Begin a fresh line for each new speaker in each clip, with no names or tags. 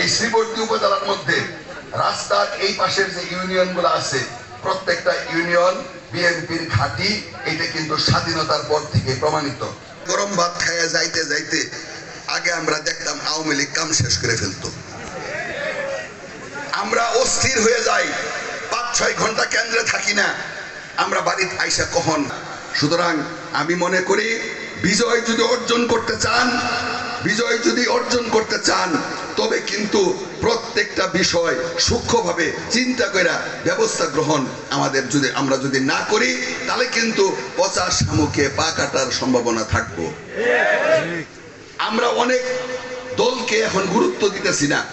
এই শ্রীবর্তী উপজেলার মধ্যে রাস্তার এই পাশের যে ইউনিয়নগুলো আছে, প্রত্যেকটা ইউনিয়ন, বিএনপির ঘাঁটি, এটা কিন্তু স্বাধীনতার পর থেকে প্রমাণিত। গরম ভাত খাইয়া যাইতে যাইতে আগে আমরা দেখতাম আওয়ামী লীগ কাম শেষ করে ফেলতো। আমরা অস্থির হয়ে যাই, পাঁচ, ছয় ঘণ্টা কেন্দ্রে থাকি না, আমরা বাড়িতে আইসা কখন? সুতরাং আমি মনে করি, বিজয় যদি অর্জন করতে চান বিজয় যদি অর্জন করতে চান, তবে কিন্তু প্রত্যেকটা বিষয় সূক্ষ্মভাবে চিন্তা করে ব্যবস্থা গ্রহণ আমাদের যদি, আমরা যদি না করি, তাহলে কিন্তু পচা শামুকে পা কাটার সম্ভাবনা থাকব। আমরা অনেক দলকে এখন গুরুত্ব দিতেছি না।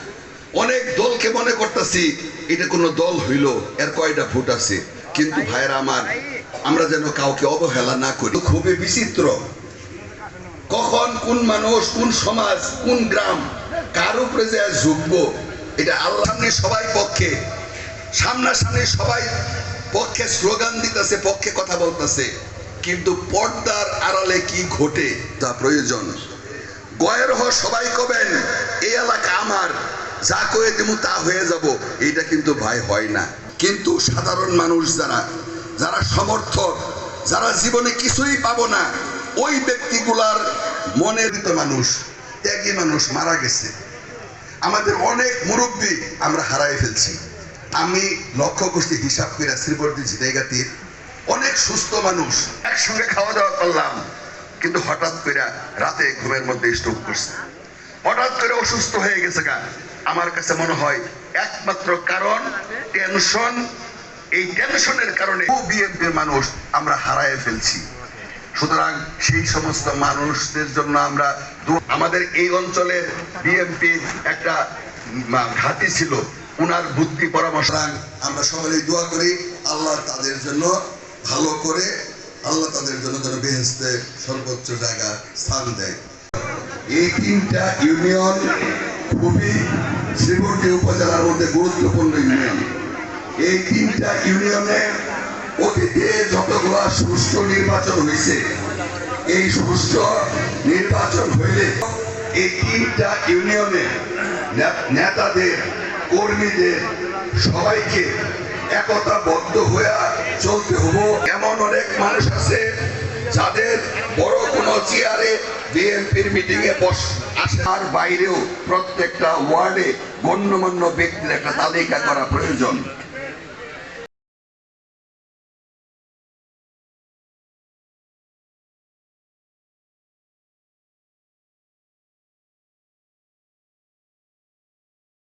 অনেক দলকে মনে করতেছি, এটা কোনো দল হইল, এর কয়টা ফুট আছে। কিন্তু ভাইরা আমার, আমরা যেন কাউকে অবহেলা না করি। খুবই বিচিত্র। কখন কোন মানুষ, কোন সমাজ, কোন গ্রাম, কার উপরে যে ঝুঁকবো, এটা আল্লাহ সবাই পক্ষে। সামনাসামনি সবাই পক্ষে স্লোগান দিতেছে, পক্ষে কথা বলতেছে। কিন্তু পর্দার আড়ালে কি ঘটে, তা প্রয়োজন। গয়ের হ, সবাই কবেন এই এলাকা আমার, যা কয়ে দেবো তা হয়ে যাব। এটা কিন্তু ভাই হয় না। কিন্তু সাধারণ মানুষ যারা যারা সমর্থক, যারা জীবনে কিছুই পাবো না ওই ব্যক্তিগুলার মনে দিত মানুষ, ত্যাগী মানুষ মারা গেছে। আমাদের অনেক মুরব্বী আমরা হারাই ফেলছি। আমি লক্ষ্য করছি হিসাব করে শ্রীবর্তী জিনেগাতির অনেক সুস্থ মানুষ, একসঙ্গে খাওয়া দাওয়া করলাম, কিন্তু হঠাৎ করে রাতে ঘুমের মধ্যে স্ট্রোক করছে। হঠাৎ করে অসুস্থ হয়ে গেছে গা। আমার কাছে মনে হয় একমাত্র কারণ টেনশন এই টেনশনের কারণে বিএনপির মানুষ আমরা হারায় ফেলছি। সুতরাং সেই সমস্ত মানুষদের জন্য আমরা আমাদের এই অঞ্চলের বিএনপি একটা ঘাঁটি ছিল। উনার বুদ্ধি পরামর্শ আমরা সকলেই দোয়া করি আল্লাহ তাদের জন্য ভালো করে, আল্লাহ তাদের জন্য যেন বেহেস্তে সর্বোচ্চ জায়গা স্থান দেয়। এই তিনটা ইউনিয়ন খুবই শ্রীবর্তী উপজেলার মধ্যে গুরুত্বপূর্ণ ইউনিয়ন। এই তিনটা ইউনিয়নে অতীতে যতগুলা সুষ্ঠু নির্বাচন হয়েছে। এই সুষ্ঠু নির্বাচন হইলে এই তিনটা ইউনিয়নে নে- নেতাদের, কর্মীদের সবাইকে একতাবদ্ধ হয়ে চলতে হব। এমন অনেক মানুষ আছে যাদের বড় কোনো চেয়ারে বিএনপির মিটিং এ বস আসে। আর বাইরেও প্রত্যেকটা ওয়ার্ডে গণ্যমান্য ব্যক্তির একটা তালিকা করা প্রয়োজন।